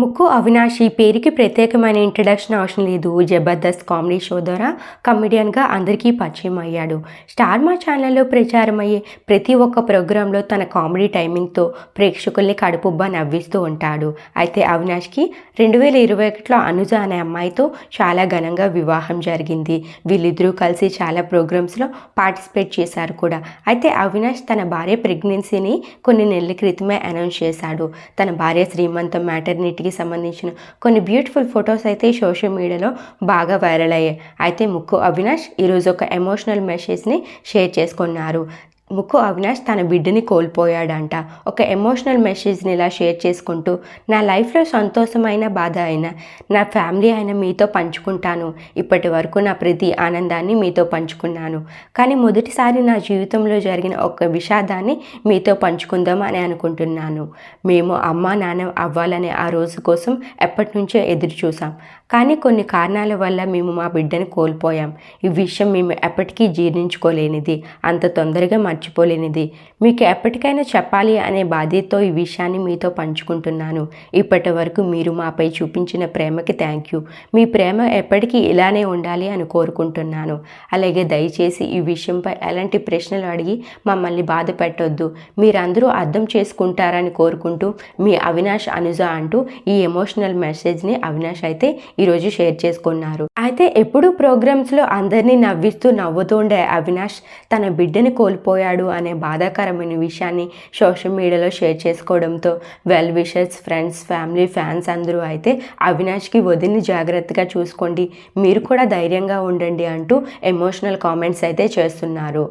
ముక్కు అవినాష్ ఈ పేరుకి ప్రత్యేకమైన ఇంట్రడక్షన్ అవసరం లేదు. జబర్దస్త్ కామెడీ షో ద్వారా కమెడియన్గా అందరికీ పరిచయం అయ్యాడు. స్టార్ మా ఛానల్లో ప్రచారమయ్యే ప్రతి ఒక్క ప్రోగ్రాంలో తన కామెడీ టైమింగ్తో ప్రేక్షకుల్ని కడుపుబ్బా నవ్విస్తూ ఉంటాడు. అయితే అవినాష్కి రెండు వేల ఇరవై ఒకటిలో అనుజ అనే అమ్మాయితో చాలా ఘనంగా వివాహం జరిగింది. వీళ్ళిద్దరూ కలిసి చాలా ప్రోగ్రామ్స్లో పార్టిసిపేట్ చేశారు కూడా. అయితే అవినాష్ తన భార్య ప్రెగ్నెన్సీని కొన్ని నెలల క్రితమే అనౌన్స్ చేశాడు. తన భార్య శ్రీమంతం మ్యాటర్నిటీకి సంబంధించిన కొన్ని బ్యూటిఫుల్ ఫొటోస్ అయితే సోషల్ మీడియాలో బాగా వైరల్ అయ్యాయి. అయితే ముక్కు అవినాష్ ఈరోజు ఒక ఎమోషనల్ మెసేజ్ని షేర్ చేసుకున్నారు. ముక్కు అవినాష్ తన బిడ్డని కోల్పోయాడంట. ఒక ఎమోషనల్ మెసేజ్ని ఇలా షేర్ చేసుకుంటూ నా లైఫ్లో సంతోషమైన బాధ అయినా నా ఫ్యామిలీ అయినా మీతో పంచుకుంటాను. ఇప్పటి వరకు నా ప్రతి ఆనందాన్ని మీతో పంచుకున్నాను. కానీ మొదటిసారి నా జీవితంలో జరిగిన ఒక విషాదాన్ని మీతో పంచుకుందాం అని అనుకుంటున్నాను. మేము అమ్మ నాన్న అవ్వాలనే ఆ రోజు కోసం ఎప్పటి నుంచో ఎదురు చూసాం కానీ కొన్ని కారణాల వల్ల మేము మా బిడ్డని కోల్పోయాం. ఈ విషయం మేము ఎప్పటికీ జీర్ణించుకోలేనిది. అంత తొందరగా మా మర్చిపోలేనిది. మీకు ఎప్పటికైనా చెప్పాలి అనే బాధ్యతతో ఈ విషయాన్ని మీతో పంచుకుంటున్నాను. ఇప్పటి వరకు మీరు మాపై చూపించిన ప్రేమకి థ్యాంక్ యూ మీ ప్రేమ ఎప్పటికీ ఇలానే ఉండాలి అని కోరుకుంటున్నాను. అలాగే దయచేసి ఈ విషయంపై ఎలాంటి ప్రశ్నలు అడిగి మమ్మల్ని బాధ పెట్టొద్దు. మీరందరూ అర్థం చేసుకుంటారని కోరుకుంటూ మీ అవినాష్ అనుజ అంటూ ఈ ఎమోషనల్ మెసేజ్ని అవినాష్ అయితే ఈరోజు షేర్ చేసుకున్నారు. అయితే ఎప్పుడు ప్రోగ్రామ్స్లో అందరినీ నవ్విస్తూ నవ్వుతూ ఉండే అవినాష్ తన బిడ్డని కోల్పోయాడు అనే బాధాకరమైన విషయాన్ని సోషల్ మీడియాలో షేర్ చేసుకోవడంతో well wishers friends family fans అందరూ అయితే అవినాష్కి వదిలిని జాగ్రత్తగా చూసుకోండి మీరు కూడా ధైర్యంగా ఉండండి అంటూ ఎమోషనల్ కామెంట్స్ అయితే చేస్తున్నారు.